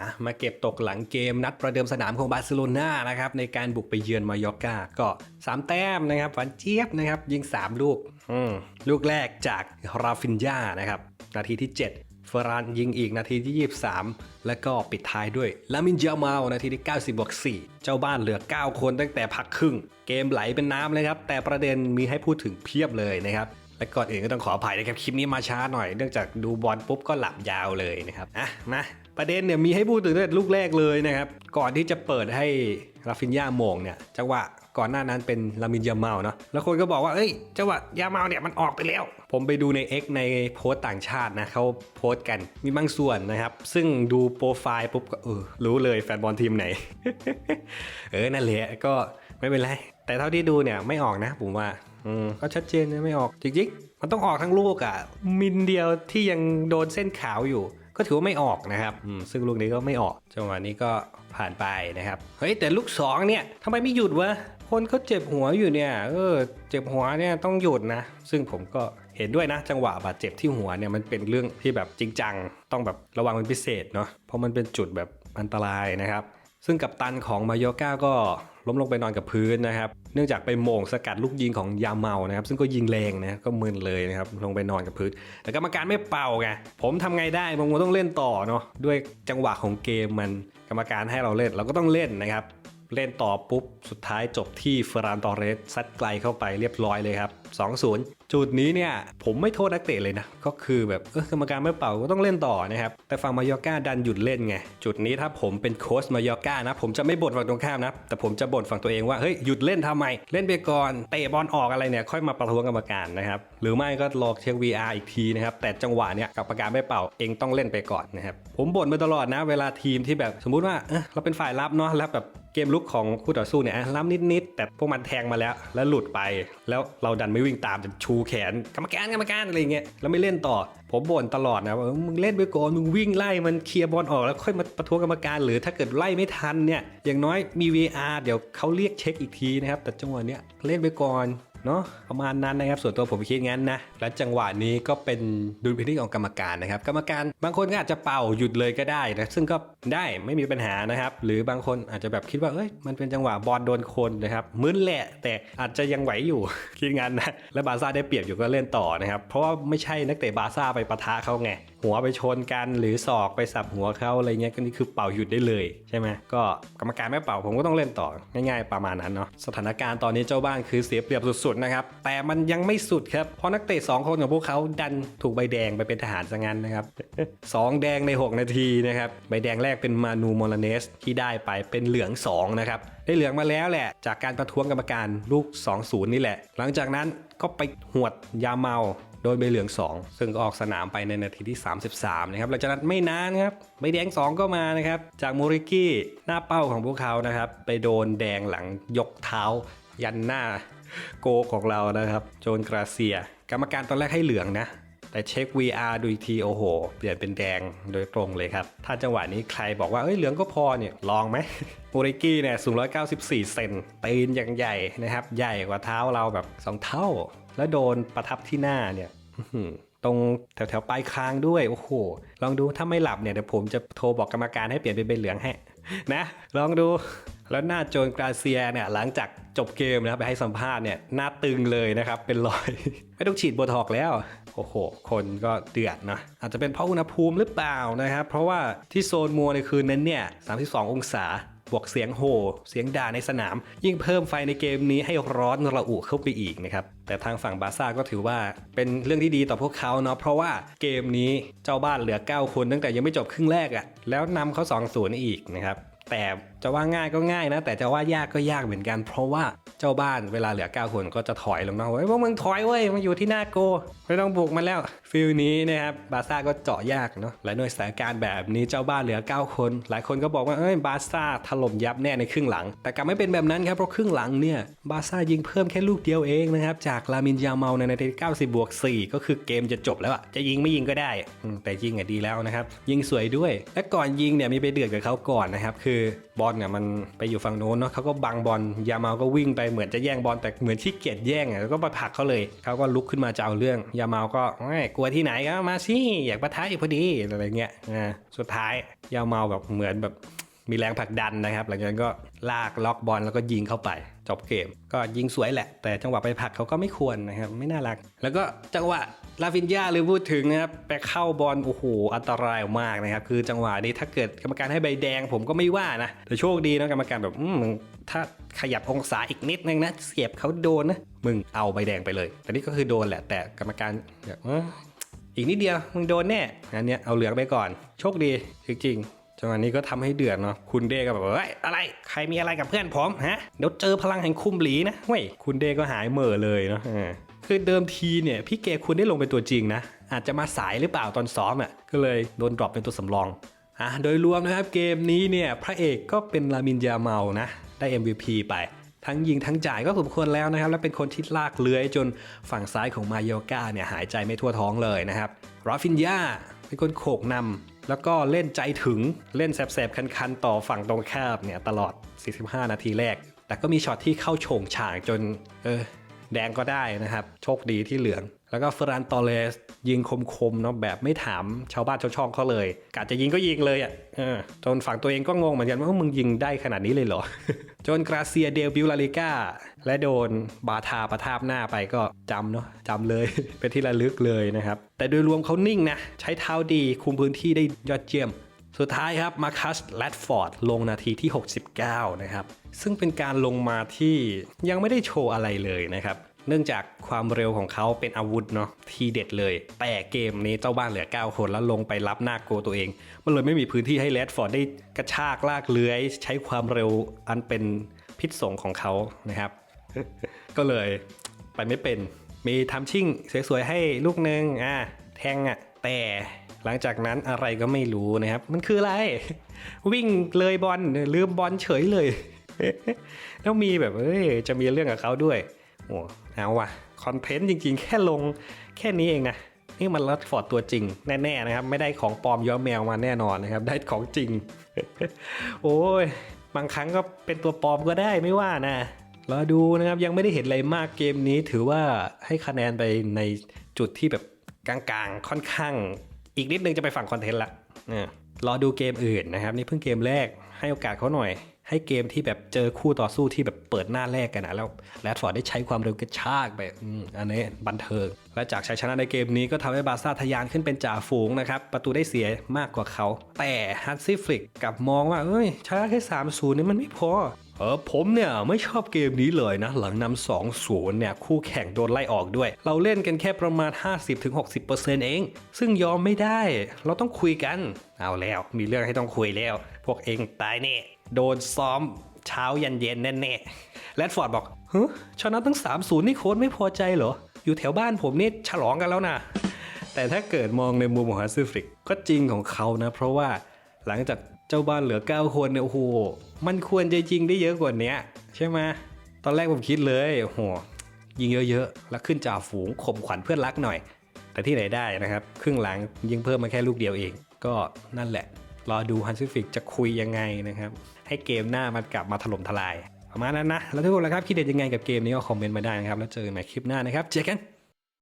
อะมาเก็บตกหลังเกมนัดประเดิมสนามของบาร์เซโลนานะครับในการบุกไปเยือนมายอร์กาก็ 3 แต้มนะครับฝันเจี๊ยบนะครับยิง 3 ลูกอืมลูกแรกจากราฟินยานะครับนาทีที่ 7เฟอร์รานยิงอีกนาทีที่ 23 แล้วก็ปิดท้ายด้วยลามินยามาลนาทีที่ 90บวก4เจ้าบ้านเหลือ 9 คนตั้งแต่พักครึ่ง เกมไหลเป็นน้ำเลยครับ แต่ประเด็นมีให้พูดถึงเพียบเลยนะครับ และก่อนอื่นก็ต้องขออภัยนะครับ คลิปนี้มาช้าหน่อย เนื่องจากดูบอลปุ๊บก็หลับยาวเลยนะครับอะมา ประเด็นเนี่ยมีให้พูดถึงตั้งแต่ลูกแรกเลยนะครับ ก่อนที่จะเปิดให้ราฟินยาโมงเนี่ยจังหวะก่อนหน้านั้นเป็นลามินยาเมาเนาะแล้วคนก็บอกว่าเอ้ยจังหวะยาเมาเนี่ยมันออกไปแล้ว ผมไปดูใน X ในโพสต์ต่างชาตินะเขาโพสต์กันมีบางส่วนนะครับ ซึ่งดูโปรไฟล์ปุ๊บก็เออรู้เลยแฟนบอลทีมไหน เออนั่นแหละก็ไม่เป็นไร แต่เท่าที่ดูเนี่ยไม่ออกนะผมว่าอืมก็ชัดเจนนะไม่ออกจริงๆมันต้องออกทั้งลูกอะ่ะมินเดียวที่ยังโดนเส้นขาวอยู่ ก็ถือว่าไม่ออกนะครับซึ่งลูกนี้ก็ไม่ออกจังหวะนี้ก็ผ่านไปนะครับเฮ้ยแต่ลูกสองเนี่ยทำไมไม่หยุดวะคนเขาเจ็บหัวอยู่เนี่ยเออเจ็บหัวเนี่ยต้องหยุดนะ ซึ่งผมก็เห็นด้วยนะ จังหวะบาดเจ็บที่หัวเนี่ยมันเป็นเรื่องที่แบบจริงจัง ต้องแบบระวังเป็นพิเศษเนาะเพราะมันเป็นจุดแบบอันตรายนะครับ ซึ่งกัปตันของมายอก้าก็ล้มลงไปนอนกับพื้นนะครับ เนื่องจากไปโมงสกัดลูกยิงของยาเมานะครับ ซึ่งก็ยิงแรงนะก็มึนเลยนะครับลงไปนอนกับพื้น แต่กรรมการไม่เป่าไงผมทำไงได้ผมก็ต้องเล่นต่อเนาะด้วยจังหวะของเกมมันกรรมการให้เราเล่นเราก็ต้องเล่นนะครับ เล่นต่อปุ๊บสุดท้ายจบที่เฟอร์รานตอเรสซัดไกลเข้าไปเรียบร้อยเลยครับ 2-0 จุดนี้เนี่ยผมไม่โทษนักเตะเลยนะ ก็คือแบบเออกรรมการไม่เป่าก็ต้องเล่นต่อนะครับ แต่ฝั่งมายอก้าดันหยุดเล่นไง จุดนี้ถ้าผมเป็นโค้ชมายอก้านะ ผมจะไม่บ่นฝั่งตรงข้ามนะ แต่ผมจะบ่นฝั่งตัวเองว่าเฮ้ยหยุดเล่นทำไม เล่นไปก่อนเตะบอลออกอะไรเนี่ยค่อยมาประท้วงกรรมการนะครับหรือไม่ก็รอเช็ค VR อีกทีนะครับแต่จังหวะเนี้ยกรรมการไม่เป่าเองต้องเล่นไปก่อนนะครับผมบ่นมาตลอดนะ เวลาทีมที่แบบสมมุติว่าเราเป็นฝ่ายรับเนาะแล้วแบบเกมลุกของคู่ต่อสู้เนี่ยล้ำนิดๆแต่พวกมันแทงมาแล้วแล้วหลุดไปแล้วเราดันไม่วิ่งตามจะชูแขนกรรมการกรรมการอะไรเงี้ยแล้วไม่เล่นต่อ ผมบ่นตลอดนะว่ามึงเล่นไปก่อนมึงวิ่งไล่มันเคลียร์บอลออกแล้วค่อยมาประท้วงกรรมการ หรือถ้าเกิดไล่ไม่ทันเนี่ยอย่างน้อยมี VR เดี๋ยวเขาเรียกเช็คอีกทีนะครับแต่จังหวะเนี้ยเล่นไปก่อน เนาะประมาณนั้นนะครับ ส่วนตัวผมคิดงั้นนะและจังหวะนี้ก็เป็นดุลพินิจของกรรมการนะครับ กรรมการบางคนก็อาจจะเป่าหยุดเลยก็ได้นะซึ่งก็ได้ไม่มีปัญหานะครับ หรือบางคนอาจจะแบบคิดว่าเอ้ยมันเป็นจังหวะบอลโดนคนนะครับมึนแหละแต่อาจจะยังไหวอยู่ คิดงั้นนะและบาซ่าได้เปรียบอยู่ก็เล่นต่อนะครับ เพราะว่าไม่ใช่นักเตะบาซ่าไปปะทะเขาไง หัวไปชนกันหรือศอกไปสับหัวเขาอะไรเงี้ยก็นี่คือเป่าหยุดได้เลยใช่ไหมก็กรรมการไม่เป่าผมก็ต้องเล่นต่อง่ายๆประมาณนั้นเนาะสถานการณ์ตอนนี้เจ้าบ้านคือเสียเปรียบสุดๆนะครับแต่มันยังไม่สุดครับเพราะนักเตะสองคนของพวกเขาดันถูกใบแดงไปเป็นทหารซะงั้นนะครับสองแดงใน 6 นาทีนะครับใบแดงแรกเป็นมานูโมลเนสที่ได้ไปเป็นเหลือง2นะครับได้เหลืองมาแล้วแหละ จากการประท้วงกรรมการลูก 2-0 นี่แหละ หลังจากนั้นก็ไปหวดยาเมา โดยใบเหลือง 2 ซึ่งก็ออกสนามไปในนาทีที่ 33 นะครับหลังจากนั้นไม่นานครับใบแดง 2 ก็มานะครับ จากมูริกี้หน้าเป้าของพวกเขานะครับ ไปโดนแดงหลังยกเท้า ยันหน้าโกของเรานะครับ โจนกราเซีย กรรมการตอนแรกให้เหลืองนะแต่เช็ค VR ดูอีกทีโอ้โห เปลี่ยนเป็นแดงโดยตรงเลยครับ ถ้าจังหวะนี้ใครบอกว่าเอ้ยเหลืองก็พอเนี่ยลองไหมโมริกี้เนี่ยสูง 194 เซนตีนอย่างใหญ่นะครับ ใหญ่กว่าเท้าเราแบบ 2 เท่า แล้วโดนประทับที่หน้าเนี่ยตรงแถวแถวๆปลายคางด้วยโอ้โหลองดูถ้าไม่หลับเนี่ยเดี๋ยวผมจะโทรบอกกรรมการให้เปลี่ยนเป็นใบเหลืองให้นะ ลองดูแล้วหน้าโจนกราเซียเนี่ยหลังจากจบเกมนะไปให้สัมภาษณ์เนี่ยหน้าตึงเลยนะครับเป็นรอย ไม่ต้องฉีดโบท็อกแล้ว โอ้โห คนก็เดือดนะอาจจะเป็นเพราะอุณหภูมิหรือเปล่านะครับ เพราะว่าที่โซนมัวในคืนนั้นเนี่ย32 องศา วกเสียงโห่เสียงด่าในสนาม ยิ่งเพิ่มไฟในเกมนี้ให้ร้อนระอุเข้าไปอีกนะครับแต่ทางฝั่งบาซ่าก็ถือว่าเป็นเรื่องที่ดีต่อพวกเขาเนาะเพราะว่าเกมนี้เจ้าบ้านเหลือ 9 คนตั้งแต่ยังไม่จบครึ่งแรกอะ่ะแล้วนำเขา2 0อีกนะครับแต่ จะว่าง่ายก็ง่ายนะ แต่จะว่ายากก็ยากเหมือนกัน เพราะว่าเจ้าบ้านเวลาเหลือ 9 คนก็จะถอยลงนะเฮ้ยพวกมึงถอยเว้ยมาอยู่ที่หน้าโกไม่ต้องบุกมาแล้วฟิลนี้นะครับบาซ่าก็เจาะยากเนาะและด้วยสถานการณ์แบบนี้เจ้าบ้านเหลือ 9 คน หลายคนก็บอกว่าเอ้ยบาซ่าถล่มยับแน่ในครึ่งหลัง แต่กลับไม่เป็นแบบนั้นครับเพราะครึ่งหลังเนี่ยบาซ่ายิงเพิ่มแค่ลูกเดียวเองนะครับจากลามินยาเมาในนาที90บวก4ก็คือเกมจะจบแล้วอะจะยิงไม่ยิงก็ได้ แต่ยิงอะดีแล้วนะครับยิงสวยด้วย และก่อนยิงเนี่ยมีไปเดือดกับเขาก่อนนะครับคือบอลเนี่ยมันไปอยู่ฝั่งโน้นเนาะเขาก็บังบอลยามาก็วิ่งไปเหมือนจะแย่งบอลแต่เหมือนขี้เกียจแย่งอะแล้วก็ไปผลักเขาเลยเขาก็ลุกขึ้นมาจะเอาเรื่องยามาก็ไม่กลัวที่ไหนก็มาสิอยากปะทะอยู่พอดีอะไรเงี้ยอ่าสุดท้ายยามาแบบเหมือนแบบมีแรงผลักดันนะครับหลังจากนั้นก็ลากล็อกบอลแล้วก็ยิงเข้าไปจบเกม ก็ยิงสวยแหละ แต่จังหวะไปผลักเขาก็ไม่ควรนะครับ ไม่น่ารัก แล้วก็จังหวะ ลาฟินยาหรือพูดถึงนะครับไปเข้าบอลโอ้โหอันตรายมากนะครับ คือจังหวะนี้ถ้าเกิดกรรมการให้ใบแดงผมก็ไม่ว่านะ แต่โชคดีนะกรรมการแบบอืมมึงถ้าขยับองศาอีกนิดนึงนะ เสียบเขาโดนนะ มึงเอาใบแดงไปเลย แต่นี่ก็คือโดนแหละแต่กรรมการแบบอีกนิดเดียวมึงโดนแน่อันเนี้ยเอาเหลืองไปก่อน โชคดีจริงๆจังหวะนี้ก็ทำให้เดือดเนาะคุณเดก็แบบว่าเฮ้ยอะไรใครมีอะไรกับเพื่อนผมฮะเดี๋ยวเจอพลังแห่งคุมหลีนะเว้ยคุณเดก็หายเหม่อเลยเนาะ คือเดิมทีเนี่ยพี่เกควรได้ลงเป็นตัวจริงนะ อาจจะมาสายหรือเปล่าตอนซ้อมอะก็เลยโดนดรอปเป็นตัวสำรองอะโดยรวมนะครับเกมนี้เนี่ยพระเอกก็เป็นลามินยาเมานะ ได้ MVP ไปทั้งยิงทั้งจ่ายก็สมควรแล้วนะครับ และเป็นคนที่ลากเลื้อยจนฝั่งซ้ายของมาโยกาเนี่ยหายใจไม่ทั่วท้องเลยนะครับราฟินยาเป็นคนโขกนำแล้วก็เล่นใจถึงเล่นแสบๆ คันๆ ต่อฝั่งตรงข้ามเนี่ยตลอด 45 นาทีแรก แต่ก็มีช็อตที่เข้าโฉงฉางจน เออ แดงก็ได้นะครับ โชคดีที่เหลือง แล้วก็เฟรานตอเลสยิงคมๆเนาะแบบไม่ถามชาวบ้านชาวช่องเขาเลยกะจะยิงก็ยิงเลยอะจนฝั่งตัวเองก็งงเหมือนกันว่ามึงยิงได้ขนาดนี้เลยเหรอ จนกราเซียเดลบิวลาลิก้าและโดนบาทาประทาบหน้าไปก็จำเนาะจำเลย เป็นที่ระลึกเลยนะครับ แต่โดยรวมเขานิ่งนะ ใช้เท้าดีคุมพื้นที่ได้ยอดเยี่ยม สุดท้ายครับมาคัสแรดฟอร์ดลงนาทีที่ 69 นะครับ ซึ่งเป็นการลงมาที่ยังไม่ได้โชว์อะไรเลยนะครับ เนื่องจากความเร็วของเขาเป็นอาวุธเนาะทีเด็ดเลย แต่เกมนี้เจ้าบ้านเหลือ 9 คนแล้วลงไปรับหน้าโกตัวเอง มันเลยไม่มีพื้นที่ให้แรดฟอร์ดได้กระชากลากเลื้อย ใช้ความเร็วอันเป็นพิษสงของเขานะครับ ก็เลยไปไม่เป็นมีทำชิ่งสวยๆให้ลูกหนึ่งอะแทงอะแต่ หลังจากนั้นอะไรก็ไม่รู้นะครับ มันคืออะไร วิ่งเลยบอลลืมบอลเฉยเลย แล้วมีแบบเอ้ยจะมีเรื่องกับเขาด้วยโอ้เอาว่ะคอนเทนต์จริงๆ แค่ลงแค่นี้เองนะนี่มันรัดฟอร์ดตัวจริงแน่ๆนะครับ ไม่ได้ของปลอมย้อมแมวมาแน่นอนนะครับ ได้ของจริง โอ้ยบางครั้งก็เป็นตัวปลอมก็ได้ไม่ว่านะรอดูนะครับยังไม่ได้เห็นอะไรมากเกมนี้ถือว่าให้คะแนนไปในจุดที่แบบกลางๆ ค่อนข้าง อีกนิดนึงจะไปฝั่งคอนเทนต์ละเนี่ยรอดูเกมอื่นนะครับ นี่เพิ่งเกมแรกให้โอกาสเขาหน่อย ให้เกมที่แบบเจอคู่ต่อสู้ที่แบบเปิดหน้าแรกกันนะแล้วแรดฟอร์ดได้ใช้ความเร็วกระชากไปอืมอันนี้บันเทิง และจากชัยชนะในเกมนี้ก็ทำให้บาร์ซ่าทะยานขึ้นเป็นจ่าฝูงนะครับ ประตูได้เสียมากกว่าเขา แต่ฮัตซี่ฟลิกกลับมองว่าเอ้ยชนะแค่3 0นี่มันไม่พอ เออผมเนี่ยไม่ชอบเกมนี้เลยนะ หลังนำ2 0เนี่ยคู่แข่งโดนไล่ออกด้วย เราเล่นกันแค่ประมาณ 50-60%เอง ซึ่งยอมไม่ได้ เราต้องคุยกัน เอาแล้วมีเรื่องให้ต้องคุยแล้ว พวกเองตายแน่โดนซ้อมเช้ายันเย็นแน่ๆแรดฟอร์ดบอกเฮ้ยชนะตั้ง 3-0 นี่โค้ชไม่พอใจเหรอ อยู่แถวบ้านผมนี่ฉลองกันแล้วนะแต่ถ้าเกิดมองในมุมของฮัสซิฟริกก็จริงของเขานะ เพราะว่าหลังจาก เจ้าบ้านเหลือ 9 คนเนี่ยโอ้โหมันควรจะยิงได้เยอะกว่านี้ใช่ไหมตอนแรกผมคิดเลยโอ้โหยิงเยอะๆแล้วขึ้นจ่าฝูงข่มขวัญเพื่อนรักหน่อย แต่ที่ไหนได้นะครับ ครึ่งหลังยิงเพิ่มมาแค่ลูกเดียวเอง ก็นั่นแหละ รอดูฮันซิฟิกจะคุยยังไงนะครับ ให้เกมหน้ามันกลับมาถล่มทลายประมาณนั้นนะ แล้วทุกคนละครับคิดเห็นยังไงกับเกมนี้ก็คอมเมนต์มาได้นะครับ แล้วเจอกันใหม่คลิปหน้านะครับเจอกัน